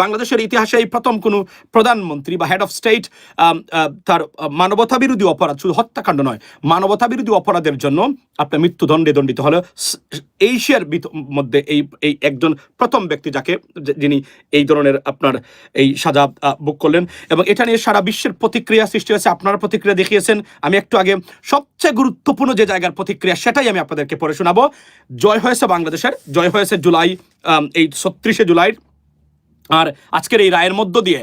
বাংলাদেশের ইতিহাসে এই প্রথম কোনো প্রধানমন্ত্রী বা হেড অফ স্টেট তার মানবতা বিরোধী অপরাধ, শুধু হত্যাকাণ্ড নয় মানবতা বিরোধী অপরাধের জন্য আপনার মৃত্যুদণ্ডে দণ্ডিত হলো এশিয়ার মধ্যে এই এই একজন প্রথম ব্যক্তি যাকে যিনি এই ধরনের আপনার এই সাজা বুক করলেন এবং এটা নিয়ে সারা বিশ্বের প্রতিক্রিয়া সৃষ্টি হয়েছে। আপনারা প্রতিক্রিয়া দেখিয়েছেন। আমি একটু আগে সবচেয়ে গুরুত্বপূর্ণ যে জায়গার প্রতিক্রিয়া, সেটাই আমি আপনাদেরকে পড়ে শোনাবো। জয় হয়েছে বাংলাদেশের, জয় হয়েছে জুলাই এই ছত্রিশে জুলাই আর আজকের এই রায়ের মধ্য দিয়ে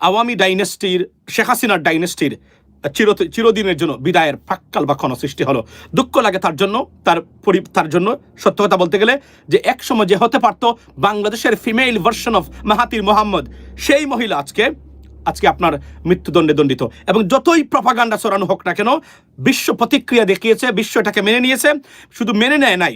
আওয়ামী ডাইনেস্টির, শেখ হাসিনার ডাইনেস্টির চির, চিরদিনের জন্য বিদায়ের ফাক্কাল বা ক্ষণ সৃষ্টি হলো। দুঃখ লাগে তার জন্য, তার পরি, তার জন্য। সত্য কথা বলতে গেলে যে এক সময় যে হতে পারতো বাংলাদেশের female version of Mahathir Mohamad, সেই মহিলা আজকে আজকে আপনার মৃত্যুদণ্ডে দণ্ডিত। এবং যতই প্রপাগান্ডা ছড়ানো হোক না কেন, বিশ্ব প্রতিক্রিয়া দেখিয়েছে, বিশ্ব এটাকে মেনে নিয়েছে। শুধু মেনে নেয় নাই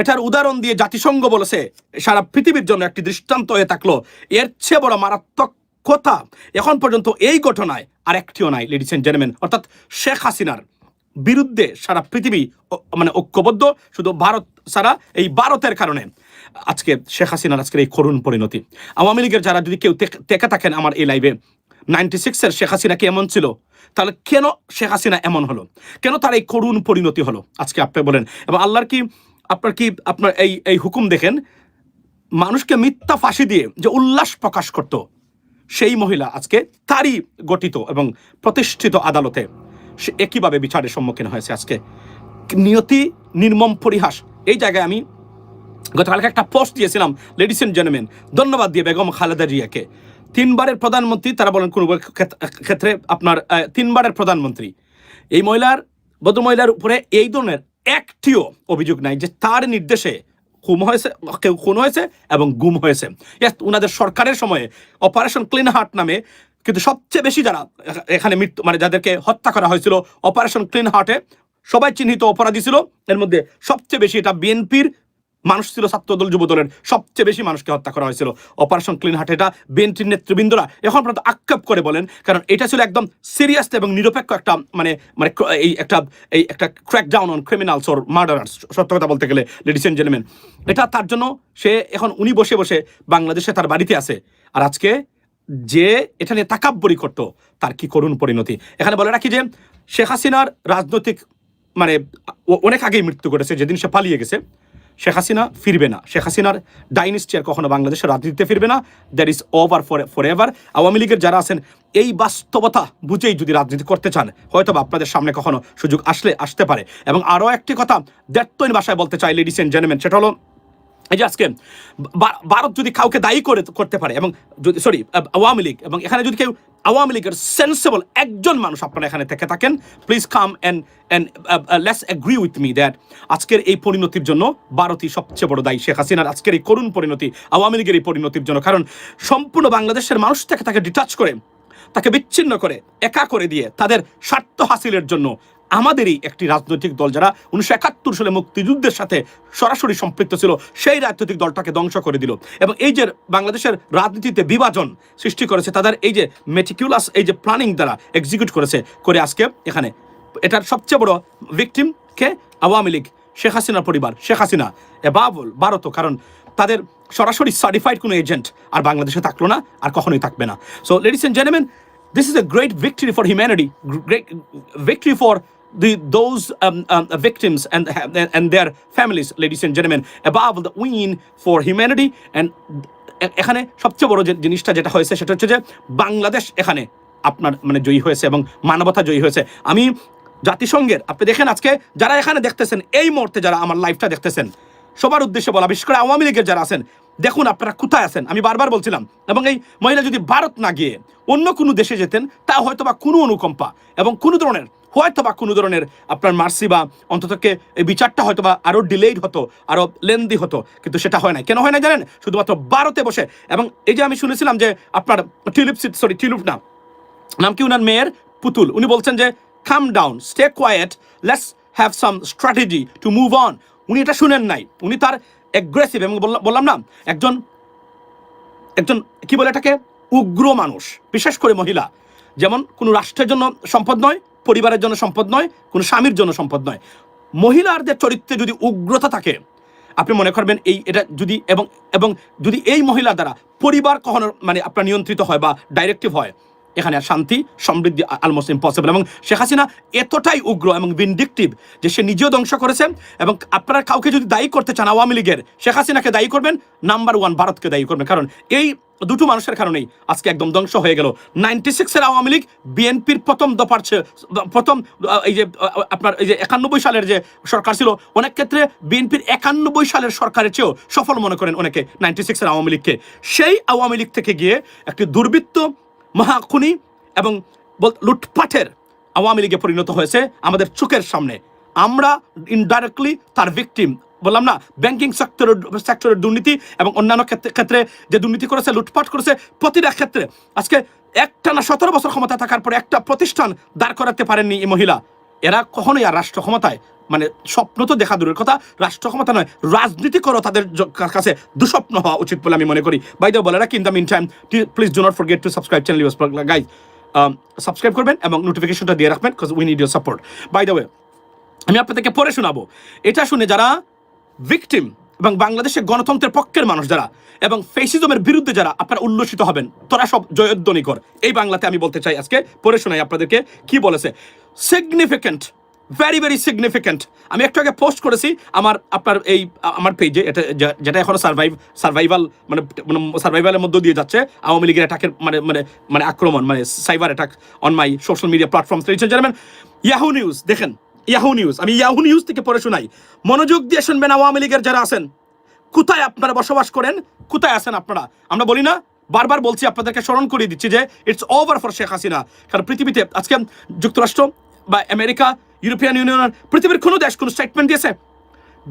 এটার উদাহরণ দিয়ে জাতিসংঘ বলেছে, সারা পৃথিবীর জন্য একটি দৃষ্টান্ত হয়ে থাকল। এর চেয়ে বড় মারাত্মক কথা এখন পর্যন্ত এই ঘটনায় আর একটিও নাই লেডিস এন্ড জেন্টলম্যান অর্থাৎ শেখ হাসিনার বিরুদ্ধে সারা পৃথিবী মানে ঐক্যবদ্ধ, শুধু ভারত ছাড়া এই ভারতের কারণে। আজকে শেখ হাসিনার আজকের এই করুণ পরিণতি। আওয়ামী লীগের যারা যদি কেউ দেখে থাকেন আমার এই লাইভে নাইনটি সিক্সের শেখ হাসিনা কি এমন ছিল? তাহলে কেন শেখ হাসিনা এমন হলো? কেন তার এই করুণ পরিণতি হলো? আজকে আপনি বলেন। এবং আল্লাহর কি আপনার কি আপনার এই এই হুকুম দেখেন? মানুষকে মিথ্যা ফাঁসি দিয়ে যে উল্লাস প্রকাশ করত, সেই মহিলা আজকে তারই গঠিত এবং প্রতিষ্ঠিত আদালতে সে একইভাবে বিচারের সম্মুখীন হয়েছে আজকে। নিয়তি, নির্মম পরিহাস, এই জায়গায় আমি গতকালকে একটা পোস্ট দিয়েছিলাম লেডিস এন্ড জেন্টলম্যান ধন্যবাদ দিয়ে বেগম খালেদা জিয়াকে। তিনবারের প্রধানমন্ত্রী, তারা বলেন কোন ক্ষেত- ক্ষেত্রে আপনার তিনবারের প্রধানমন্ত্রী। এই মহিলার ভদ্র মহিলার উপরে এই ধরনের একটিও অভিযোগ নাই যে তার নির্দেশে খুম হয়েছে, কেউ খুন হয়েছে এবং গুম হয়েছে। ইয়াস উনাদের সরকারের সময়ে অপারেশন ক্লিন হার্ট নামে কিন্তু সবচেয়ে বেশি যারা এখানে মৃত্যু মানে যাদেরকে হত্যা করা হয়েছিল অপারেশন ক্লিন হার্টে সবাই চিহ্নিত অপরাধী ছিল। এর মধ্যে সবচেয়ে বেশি এটা বিএনপির মানুষ ছিল ছাত্রদল যুব দলের সবচেয়ে বেশি মানুষকে হত্যা করা হয়েছিল। অপারেশন ক্লিন হার্ট এটা বিএনপির নেতৃবৃন্দরা এখন পর্যন্ত আক্ষেপ করে বলেন, কারণ এটা ছিল একদম সিরিয়াস এবং নিরপেক্ষ একটা মানে মানে এই একটা এই একটা crack down on criminals or murderers সত্য কথা বলতে গেলে লেডিস এন্ড জেন্টলম্যান এটা তার জন্য সে এখন উনি বসে বসে বাংলাদেশে তার বাড়িতে আছে। আর আজকে যে এটা নিয়ে তাকাব্বরি করতো, তার কি করুণ পরিণতি। এখানে বলে রাখি যে, শেখ হাসিনার রাজনৈতিক মানে অনেক আগেই মৃত্যু ঘটেছে, যেদিন সে পালিয়ে গেছে। শেখ হাসিনা ফিরবে না। শেখ হাসিনার ডাইনিস্টি আর কখনো বাংলাদেশের রাজনীতিতে ফিরবে না। That is over for forever Awami লীগের যারা আছেন, এই বাস্তবতা বুঝেই যদি রাজনীতি করতে চান হয়তো আপনাদের সামনে কখনো সুযোগ আসলে, আসতে পারে। এবং আরও একটি কথা দ্যাট্তইন ভাষায় বলতে চাই লেডিস এন্ড জেন্টলম্যান সেটা হলো এই যে আজকে ভারত যদি কাউকে দায়ী করে করতে পারে এবং যদি সরি আওয়ামী লীগ এবং এখানে যদি কেউ আওয়ামী লীগের সেন্সেবল একজন মানুষ আপনারা এখানে থেকে থাকেন please come and and let's agree with me that আজকের এই পরিণতির জন্য ভারতই সবচেয়ে বড় দায়ী শেখ হাসিনার আজকের এই করুণ পরিণতি, আওয়ামী লীগের এই পরিণতির জন্য। কারণ সম্পূর্ণ বাংলাদেশের মানুষ থেকে তাকে ডিটাচ করে, তাকে বিচ্ছিন্ন করে, একা করে দিয়ে তাদের স্বার্থ হাসিলের জন্য আমাদেরই একটি রাজনৈতিক দল যারা উনিশশো একাত্তর সালে মুক্তিযুদ্ধের সাথে সরাসরি সম্পৃক্ত ছিল, সেই রাজনৈতিক দলটাকে ধ্বংস করে দিল। এবং এই যে বাংলাদেশের রাজনীতিতে বিভাজন সৃষ্টি করেছে, তাদের এই যে মেটিকিউলাস এই যে প্ল্যানিং দ্বারা এক্সিকিউট করেছে, করে আজকে এখানে। এটার সবচেয়ে বড় ভিকটিম কে? আওয়ামী লীগ, শেখ হাসিনার পরিবার। শেখ হাসিনা এ বাবুল ভারতও কারণ তাদের সরাসরি সার্টিফাইড কোনো এজেন্ট আর বাংলাদেশে থাকল না, আর কখনোই থাকবে না। So ladies and gentleman this is a great victory for humanity great, victory for the those um, um, victims and and their families ladies and gentlemen above the win for humanity. And এ- এখানে সবচেয়ে বড় যে জিনিসটা যেটা হয়েছে সেটা হচ্ছে যে বাংলাদেশ এখানে আপনার মানে জয়ী হয়েছে এবং মানবতা জয়ী হয়েছে। আমি জাতিসংঘের আপনি দেখেন আজকে যারা এখানে দেখতেছেন এই মুহূর্তে যারা আমার লাইফটা দেখতেছেন সবার উদ্দেশ্যে বলা বিশেষ করে আওয়ামী লীগের যারা আছেন দেখুন আপনারা কোথায় আছেন? আমি বারবার বলছিলাম, এবং এই মহিলা যদি ভারত না গিয়ে অন্য কোনো দেশে যেতেন, তা হয়তো বা কোনো অনুকম্পা এবং কোনো ধরনের হয়তো বা কোনো ধরনের আপনার মার্সি বা অন্ততকে এই বিচারটা হয়তো বা আরও ডিলেইড হতো আরও লেন্দি হতো, কিন্তু সেটা হয় না কেন হয় না জানেন? শুধুমাত্র ভারতে বসে। এবং এই যে আমি শুনেছিলাম যে আপনার টিউলিপ সরি টিউলিপ না, নাম কি উনার মেয়ের? পুতুল। উনি বলছেন যে come down stay quiet let's have some strategy to move on উনি এটা শুনেন নাই। উনি তার অ্যাগ্রেসিভ এবং বললাম- না, একজন একজন কি বলে এটাকে? উগ্র মানুষ, বিশেষ করে মহিলা। যেমন কোনো রাষ্ট্রের জন্য সম্পদ নয়, পরিবারের জন্য সম্পদ নয়, কোনো স্বামীর জন্য সম্পদ নয়। মহিলাদের চরিত্রে যদি উগ্রতা থাকে, আপনি মনে করবেন এই এটা যদি এবং এবং যদি এই মহিলা দ্বারা পরিবার কখনো মানে আপনার নিয়ন্ত্রিত হয় বা ডাইরেক্টিভ হয় এখানে শান্তি, সমৃদ্ধি অলমোস্ট ইম্পসিবল এবং শেখ হাসিনা এতটাই উগ্র এবং ভিনডিকটিভ যে সে নিজেও ধ্বংস করেছে এবং আপনারা কাউকে যদি দায়ী করতে চান আওয়ামী লীগের, শেখ হাসিনাকে দায়ী করবেন নাম্বার ওয়ান ভারতকে দায়ী করবেন। কারণ এই দুটো মানুষের কারণেই আজকে একদম ধ্বংস হয়ে গেল। নাইনটি সিক্সের আওয়ামী লীগ বিএনপির প্রথম দফার প্রথম এই যে আপনার এই যে একানব্বই সালের যে সরকার ছিল, অনেক ক্ষেত্রে বিএনপির একানব্বই সালের সরকারের চেয়েও সফল মনে করেন অনেকে নাইনটি সিক্সের আওয়ামী লীগকে। সেই আওয়ামী লীগ থেকে গিয়ে একটি দুর্বৃত্ত মহাখুনি এবং লুটপাটের আওয়ামী লীগে পরিণত হয়েছে আমাদের চোখের সামনে। আমরা ইনডাইরেক্টলি তার ভিকটিম বললাম না ব্যাংকিং সেক্টরের সেক্টরের দুর্নীতি এবং অন্যান্য ক্ষেত্রে ক্ষেত্রে যে দুর্নীতি করেছে, লুটপাট করেছে, প্রতিটা ক্ষেত্রে। আজকে একটা না সতেরো বছর ক্ষমতা থাকার পরে একটা প্রতিষ্ঠান দাঁড় করাতে পারেননি এই মহিলা। এরা কখনোই আর রাষ্ট্র ক্ষমতায় মানে স্বপ্ন তো দেখা দূরের কথা, রাষ্ট্র ক্ষমতা নয়, রাজনীতি করো তাদের কাছে। দুঃস্বপ্ন হওয়া উচিত বলে আমি মনে করি। বাই দ্য বলে রাখি in the meantime please do not forget to subscribe channel US guys subscribe করবেন এবং নোটিফিকেশনটা দিয়ে রাখবেন because we need your support by the way আমি আপনাদেরকে পরে শোনাবো। এটা শুনে যারা ভিকটিম এবং বাংলাদেশের গণতন্ত্রের পক্ষের মানুষ যারা এবং ফেসিজমের বিরুদ্ধে যারা আপনারা উল্লসিত হবেন, তোরা সব জয়ধ্বনি কর এই বাংলাতে আমি বলতে চাই আজকে, পড়ে শোনাই আপনাদেরকে কি বলেছে। সিগনিফিক্যান্ট ভেরি ভেরি সিগনিফিক্যান্ট আমি একটু আগে পোস্ট করেছি, আমার, আপনার এই, আমার পেজে এটা যেটা এখনও সার্ভাইভ সার্ভাইভাল মানে সার্ভাইভালের মধ্য দিয়ে যাচ্ছে। আওয়ামী লীগের অ্যাটাকের মানে মানে মানে আক্রমণ মানে cyber attack on my social media platform Yahoo News দেখেন ইয়াহু নিউজ আমি ইয়াহু নিউজ থেকে পড়ে শোনাই। মনোযোগ দিয়ে শুনবেন আওয়ামী লীগের যারা আছেন। কোথায় আপনারা বসবাস করেন? কোথায় আছেন আপনারা? আমরা বলি না, বারবার বলছি, আপনাদেরকে স্মরণ করিয়ে দিচ্ছি যে it's over for Sheikh Hasina কারণ পৃথিবীতে আজকে যুক্তরাষ্ট্র বা আমেরিকা ইউরোপিয়ান ইউনিয়ন পৃথিবীর কোনো দেশ কোনো স্টেটমেন্ট দিয়েছে?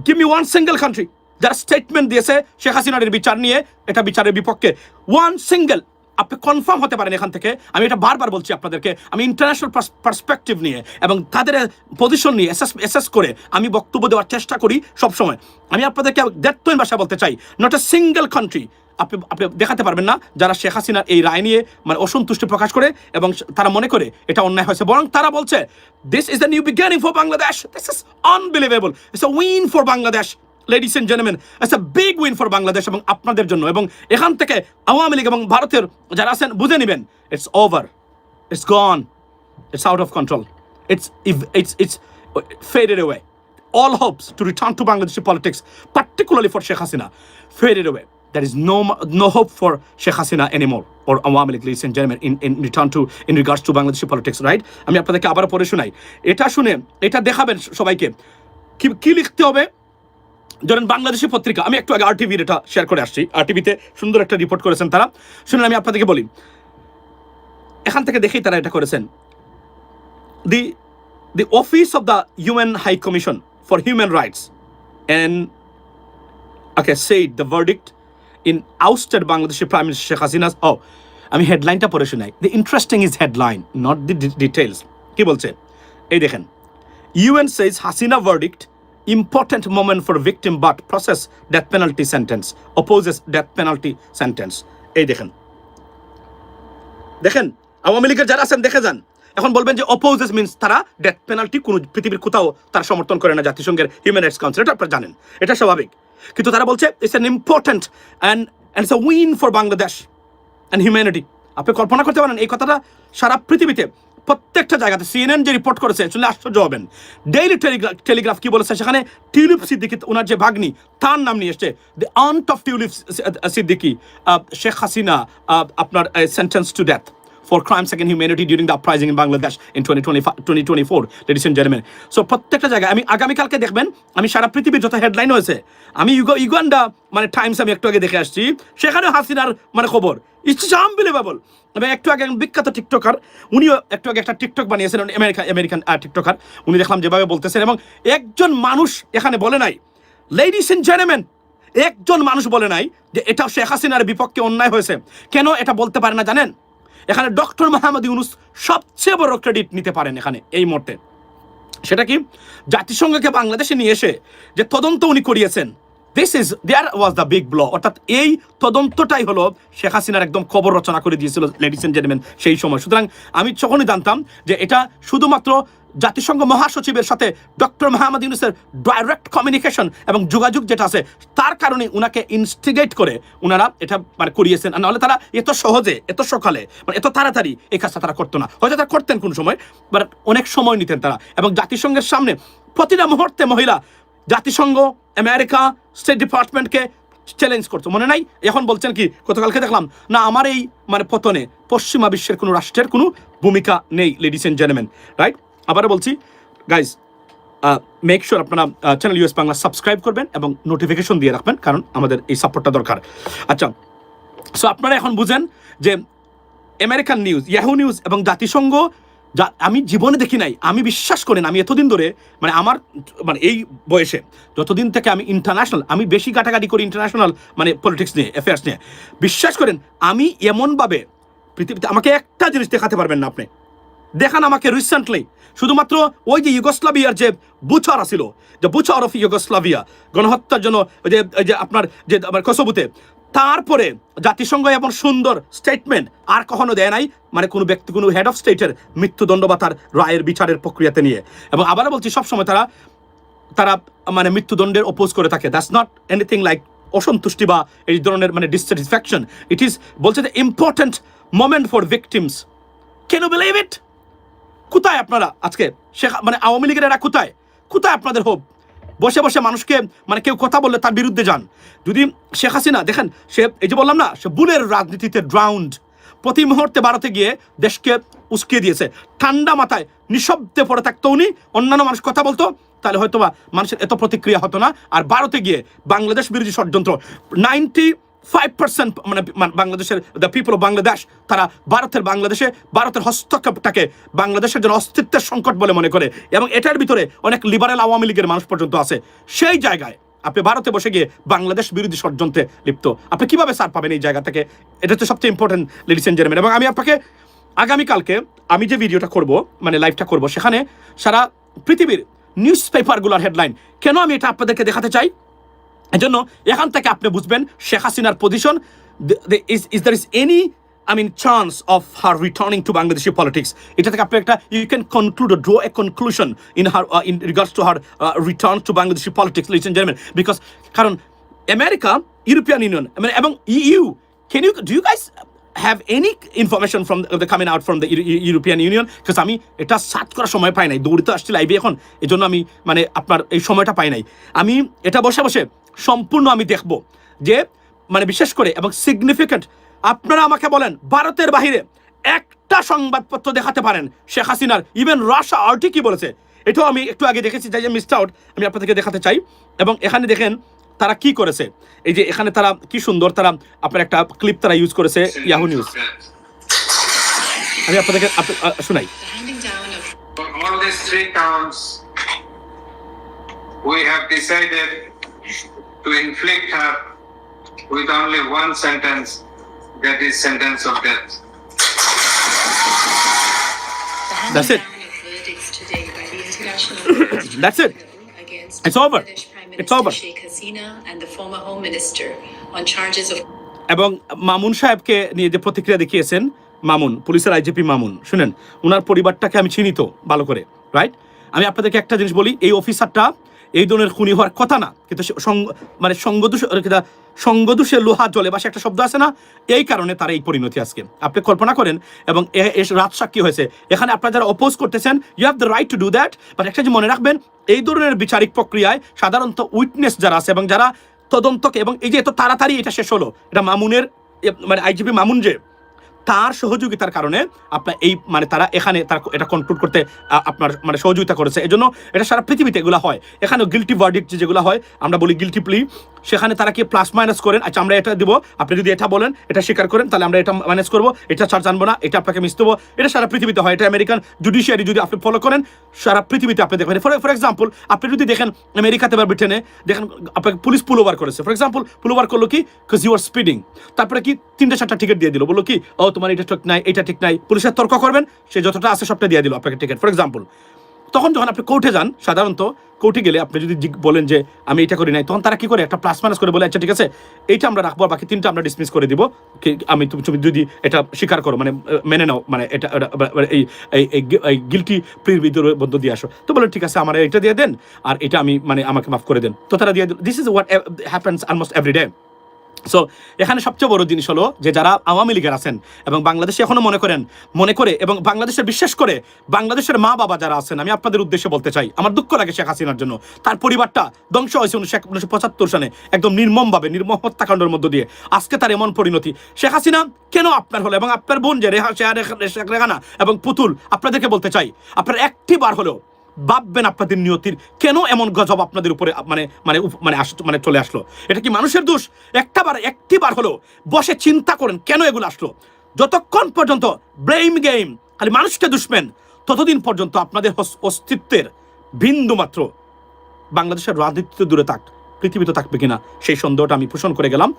Give me one single country যারা স্টেটমেন্ট দিয়েছে শেখ হাসিনার বিচার নিয়ে, এটা বিচারের বিপক্ষে। ওয়ান সিঙ্গেল আপনি কনফার্ম হতে পারেন এখান থেকে। আমি এটা বারবার বলছি আপনাদেরকে। আমি ইন্টারন্যাশনাল পার্সপেক্টিভ নিয়ে এবং তাদের পজিশন নিয়ে এসেস এসেস করে আমি বক্তব্য দেওয়ার চেষ্টা করি সবসময়। আমি আপনাদেরকে দ্যাত্তহীন ভাষা বলতে চাই নট এ সিঙ্গেল কান্ট্রি আপনি আপনি দেখাতে পারবেন না যারা শেখ হাসিনার এই রায় নিয়ে মানে অসন্তুষ্টি প্রকাশ করে এবং তারা মনে করে এটা অন্যায় হয়েছে। বরং তারা বলছে this is the new beginning for Bangladesh this is unbelievable it's a win for Bangladesh ladies and gentleman it's a big win for Bangladesh এবং আপনাদের জন্য এবং এখান থেকে আওয়ামী লীগ এবং ভারতের যারা আছেন বুঝে নেবেন it's over it's gone it's out of control it's it's it's faded away all hopes to return to Bangladeshi politics, particularly for Sheikh Hasina, faded away. There is no no hope for Sheikh Hasina anymore, or Awami League, ladies and gentlemen, in, in return to in regards to Bangladeshi politics, right? আমি আপনাদেরকে আবার পড়ে শোনাই এটা শুনে এটা দেখাবেন সবাইকে কি লিখতে হবে ধরেন বাংলাদেশি পত্রিকা, আমি একটু আগে আরটিভির এটা শেয়ার করে আসছি। আর টিভিতে সুন্দর একটা রিপোর্ট করেছেন তারা। শুনুন, আমি আপনাদেরকে বলি। এখান থেকে দেখেই তারা এটা করেছেন। The the office of the human high commission for human rights and okay said the verdict in ousted Bangladeshi prime minister Sheikh Hasina ও আমি হেডলাইনটা পড়ে শুনাই। The interesting is headline not the details কি বলছে? এই দেখেন। UN says Hasina verdict important moment for victim but process death penalty sentence, opposes death penalty sentence. এই দেখেন। দেখেন, আওয়ামী লীগের যারা আছেন, দেখে যান। এখন বলবেন যে অপোজেস মিনস তারা ডেথ পেনাল্টি কোনো পৃথিবীর কোথাও তারা সমর্থন করে না, জাতিসংঘের হিউম্যান রাইটস কাউন্সিল এটা আপনারা জানেন, এটা স্বাভাবিক। কিন্তু তারা বলছে it's an important and and it's win for Bangladesh and humanity আপনি কল্পনা করতে পারেন, এই কথাটা সারা পৃথিবীতে প্রত্যেকটা জায়গাতে সিএনএন যে রিপোর্ট করেছে, শুনলে আশ্চর্য হবেন। ডেইলি টেলিগ্রাফ টেলিগ্রাফ কি বলেছে? সেখানে টিউলিপ সিদ্দিকি ওনার যে ভাগ্নি, তার নাম নিয়ে এসছে। The aunt of Tulip Siddiq Sheikh Hasina আপনার sentence to death for crimes against humanity during the uprising in Bangladesh in 2025 2024 ladies and gentlemen. So, প্রত্যেকটা জায়গায়, আমি আগামীকালকে দেখবেন, আমি সারা পৃথিবীর যত হেডলাইন হয়েছে আমি ইউগো ইউগান্ডা মানে টাইমস আমি একটু আগে দেখে আসছি সেখানে হাসিনার মানে খবর। ইটস আনবিলিভেবল আমি একটু আগে বিখ্যাত টিকটকার উনিও একটু আগে একটা টিকটক বানিয়েছেন আমেরিকা আমেরিকান টিকটকার উনি দেখলাম যেভাবে বলতেছেন এবং একজন মানুষ এখানে বলে নাই। লেডিস এন্ড জেন্টলম্যান একজন মানুষ বলে নাই যে এটা শেখ হাসিনার বিপক্ষে অন্যায় হয়েছে। কেন এটা বলতে পারে না জানেন? এখানে ডক্টর মাহমুদ ইউনুস সবচেয়ে বড় ক্রেডিট নিতে পারেন এখানে, এই মুহূর্তে। সেটা কি? জাতিসংঘকে বাংলাদেশে নিয়ে এসে যে তদন্ত উনি করিয়েছেন this is there was the big blow অর্থাৎ এই তদন্তটাই হলো শেখ হাসিনার একদম খবর রচনা করে দিয়েছিল লেডিস এন্ড জেন্টলম্যান সেই সময়। সুতরাং আমি তখনই জানতাম যে এটা শুধুমাত্র জাতিসংঘ মহাসচিবের সাথে ডক্টর মোহাম্মদ ইউনুসের ডাইরেক্ট কমিউনিকেশন এবং যোগাযোগ যেটা আছে, তার কারণে উনাকে ইনস্টিগেট করে উনারা এটা মানে করিয়েছেন। আর নাহলে তারা এত সহজে, এত সকালে মানে এত তাড়াতাড়ি এই কাজটা তারা করতো না। হয়তো তারা করতেন কোন সময় বাট অনেক সময় নিতেন তারা। এবং জাতিসংঘের সামনে প্রতিটা মুহূর্তে মহিলা জাতিসংঘ, আমেরিকা স্টেট ডিপার্টমেন্টকে চ্যালেঞ্জ করতো। মনে নাই? এখন বলছেন কি? গতকালকে দেখলাম, না, আমার এই মানে পতনে পশ্চিমা বিশ্বের কোনো রাষ্ট্রের কোনো ভূমিকা নেই লেডিস এন্ড জেন্টলম্যান রাইট আবারও বলছি গাইজ মেক শিওর আপনারা চ্যানেল ইউএস বাংলা সাবস্ক্রাইব করবেন এবং নোটিফিকেশন দিয়ে রাখবেন, কারণ আমাদের এই সাপোর্টটা দরকার। আচ্ছা সো আপনারা এখন বুঝেন যে আমেরিকান নিউজ ইয়াহু নিউজ এবং জাতিসংঘ যা আমি জীবনে দেখি নাই, আমি বিশ্বাস করেন আমি এতদিন ধরে মানে আমার মানে এই বয়সে, যতদিন থেকে আমি ইন্টারন্যাশনাল আমি বেশি ঘাটাঘাটি করি ইন্টারন্যাশনাল মানে পলিটিক্স নিয়ে অ্যাফেয়ার্স নিয়ে, বিশ্বাস করেন, আমি এমনভাবে পৃথিবীতে, আমাকে একটা জিনিস দেখাতে পারবেন না আপনি। দেখান আমাকে রিসেন্টলি শুধুমাত্র ওই যে ইউগোস্লাভিয়ার যে বুচার ছিল, যে বুচার অফ ইউগোস্লাভিয়া, গণহত্যার জন্য, ওই যে যে আপনার, যে, আমার কসবুতে তারপরে জাতিসংঘ এমন সুন্দর স্টেটমেন্ট আর কখনো দেয় নাই মানে কোনো ব্যক্তি, কোনো হেড অফ স্টেটের মৃত্যুদণ্ড বা তার রায়ের বিচারের প্রক্রিয়াতে নিয়ে। এবং আবারও বলছি, সবসময় তারা তারা মানে মৃত্যুদণ্ডের অপোজ করে থাকে। দ্যাটস নট এনিথিং লাইক অসন্তুষ্টি বা এই ধরনের মানে ডিসস্যাটিসফ্যাকশন ইট ইজ বলছে যে ইম্পর্ট্যান্ট মোমেন্ট ফর ভিকটিমস কেন বিলিভ ইট কোথায় আপনারা আজকে? শেখ মানে আওয়ামী লীগের এরা কোথায়? কোথায় আপনাদের হোপ বসে বসে মানুষকে মানে কেউ কথা বললে তার বিরুদ্ধে যান। যদি শেখ হাসিনা, দেখেন, সে এই যে বললাম না, সে বুলের রাজনীতিতে ড্রাউন্ড প্রতি মুহূর্তে ভারতে গিয়ে দেশকে উস্কিয়ে দিয়েছে। ঠান্ডা মাথায়, নিঃশব্দে পড়ে থাকতো উনি, অন্যান্য মানুষ কথা বলতো, তাহলে হয়তো বা মানুষের এত প্রতিক্রিয়া হতো না। আর ভারতে গিয়ে বাংলাদেশ বিরোধী ষড়যন্ত্র। নাইনটি ফাইভ পার্সেন্ট মানে মানে বাংলাদেশের দ্য পিপল অফ বাংলাদেশ তারা ভারতের বাংলাদেশে, ভারতের হস্তক্ষেপটাকে বাংলাদেশের জন্য অস্তিত্বের সংকট বলে মনে করে। এবং এটার ভিতরে অনেক লিবারেল আওয়ামী লীগের মানুষ পর্যন্ত আছে। সেই জায়গায় আপনি ভারতে বসে গিয়ে বাংলাদেশ বিরোধী ষড়যন্ত্রে লিপ্ত। আপনি কীভাবে সার পাবেন এই জায়গা থেকে? এটা তো সবচেয়ে ইম্পর্টেন্ট লেডিস এন্ড জেন্টলম্যান এবং আমি আপনাকে আগামীকালকে আমি যে ভিডিওটা করব মানে লাইভটা করব, সেখানে সারা পৃথিবীর নিউজ পেপারগুলোর হেডলাইন কেন আমি এটা আপনাদেরকে দেখাতে চাই? এজন্য এখান থেকে আপনি বুঝবেন শেখ হাসিনার position is there is any I mean chance of her returning to Bangladeshi politics এটা থেকে আপনি একটা you can conclude draw a conclusion in her in regards to her return to Bangladeshi politics listen gentleman because কারণ America European union মানে এবং you can you do you guys have any information from the coming out from the European Union because আমি এটা search করার সময় পাই নাই, দৌড়িতে আসছি লাইভে এখন এই জন্য আমি মানে আপনার এই সময়টা পাই নাই। আমি এটা বসে বসে সম্পূর্ণ আমি দেখব। যে মানে বিশেষ করে এবং সিগনিফিক্যান্ট আপনারা আমাকে বলেন, ভারতের বাহিরে একটা সংবাদপত্র দেখাতে পারেন, শেখ হাসিনার। ইভেন রাশা আর্টি কি বলেছে? এটাও আমি একটু আগে দেখেছি যাই যে মিসড আউট আমি আপনাদেরকে দেখাতে চাই। এবং এখানে দেখেন তারা কি করেছে। এই যে, এখানে তারা কি সুন্দর, তারা আপনার একটা ক্লিপ তারা ইউজ করেছে ইয়াহু নিউজ আমি আপনাদেরকে, আপ- শোনাই। We have decided to inflict her with only one sentence, that is sentence of death. That's it. That's it. It's over. It's over. And the former Home Minister on charges of এবং মামুন সাহেবকে নিয়ে যে প্রতিক্রিয়া দেখিয়েছেন মামুন পুলিশের IGP Mamun শুনেন ওনার পরিবারটাকে আমি চিনি তো ভালো করে রাইট আমি আপনাদেরকে একটা জিনিস বলি এই অফিসারটা এই ধরনের খুনি হওয়ার কথা না। কিন্তু মানে সঙ্গদোষ সঙ্গদোষে লোহা জলে বা একটা শব্দ আছে না? এই কারণে তার এই পরিণতি আজকে। আপনি কল্পনা করেন, এবং রাত সাক্ষী হয়েছে। এখানে আপনারা যারা অপোজ করতেছেন you have the right to do that but একটা যে মনে রাখবেন, এই ধরনের বিচারিক প্রক্রিয়ায় সাধারণত উইটনেস যারা আছে, এবং যারা তদন্তকে, এবং এই যে এত তাড়াতাড়ি এটা শেষ হলো, এটা মামুনের মানে আইজিপি মামুন যে তার সহযোগিতার কারণে আপনার এই মানে তারা এখানে তার এটা কন্ট্রোল করতে আপনার মানে সহযোগিতা করেছে। এজন্য এটা সারা পৃথিবীতে এগুলো হয়। এখানে গিলটি ভার্ডিক্ট যেগুলো হয়, আমরা বলি গিলটি প্লি সেখানে তারা কি প্লাস মাইনাস করেন? আচ্ছা আমরা এটা দিব। আপনি যদি এটা বলেন, এটা স্বীকার করেন, তাহলে আমরা এটা মাইনাস করব। এটা ছাড় জানব না, এটা আপনাকে মিস দেবো। এটা সারা পৃথিবীতে হয়, এটা আমেরিকান জুডিশিয়ারি যদি আপনি ফলো করেন, সারা পৃথিবীতে আপনি দেখবেন। ফর ফর এক্সাম্পল আপনি যদি দেখেন আমেরিকাতে বা ব্রিটেনে দেখেন আপনাকে পুলিশ পুল ওভার করেছে। ফর এক্সাম্পল পুল ওভার করল কি? বিকজ ইউ আর স্পিডিং তারপরে কি? তিনটে, চারটা টিকিট দিয়ে দিল। বলল কি? ও, তোমার এটা ঠিক নাই, এটা ঠিক নাই। পুলিশের তর্ক করবেন, সে যতটা আছে সবটা দিয়ে দিল আপনাকে টিকিট ফর এক্সাম্পল তখন যখন আপনি কোর্টে যান, সাধারণত কোর্টে গেলে আপনি যদি বলেন যে আমি এটা করি নাই, তখন তারা কি করে? একটা প্লাস মাইনাস করে বলে আচ্ছা ঠিক আছে, এইটা আমরা রাখব বাকি তিনটা আমরা ডিসমিস করে দিব। আমি তুমি যদি এটা স্বীকার করো মানে মেনে নাও মানে এটা এই, এই- গিলটি প্রির ভিতরে মধ্য দিয়ে আসো। তো বলে, ঠিক আছে, আমার এটা দিয়ে দেন, আর এটা আমি মানে আমাকে মাফ করে দেন। তো তারা দিয়ে this is what happens almost every day so এখানে সবচেয়ে বড় জিনিস হলো যে যারা আওয়ামী লীগের আছেন এবং বাংলাদেশে এখনও মনে করেন, মনে করে এবং বাংলাদেশের বিশ্বাস করে বাংলাদেশের মা বাবা যারা আছেন, আমি আপনাদের উদ্দেশ্যে বলতে চাই, আমার দুঃখ লাগে শেখ হাসিনার জন্য। তার পরিবারটা ধ্বংস হয়েছে উনিশশো উনিশশো পঁচাত্তর সালে, একদম নির্মমভাবে, নির্মম হত্যাকাণ্ডের মধ্য দিয়ে। আজকে তার এমন পরিণতি। শেখ হাসিনা কেন আপনার হলো এবং আপনার বোন যে রেহা শেখ রেহানা এবং পুতুল, আপনাদেরকে বলতে চাই, আপনার একটি বার হলেও ভাববেন আপনাদের নিয়তির। কেন এমন গজব আপনাদের উপরে মানে মানে মানে আস মানে চলে আসলো? এটা কি মানুষের দোষ? একটা বার একটি বার হলো বসে চিন্তা করেন, কেন এগুলো আসলো? যতক্ষণ পর্যন্ত ব্লেম গেম, খালি মানুষকে দুষবেন ততদিন পর্যন্ত আপনাদের অস্তিত্বের বিন্দু মাত্র বাংলাদেশের রাজনীতিতে দূরে থাক পৃথিবীতে থাকবে কিনা, সেই সন্দেহটা আমি পোষণ করে গেলাম।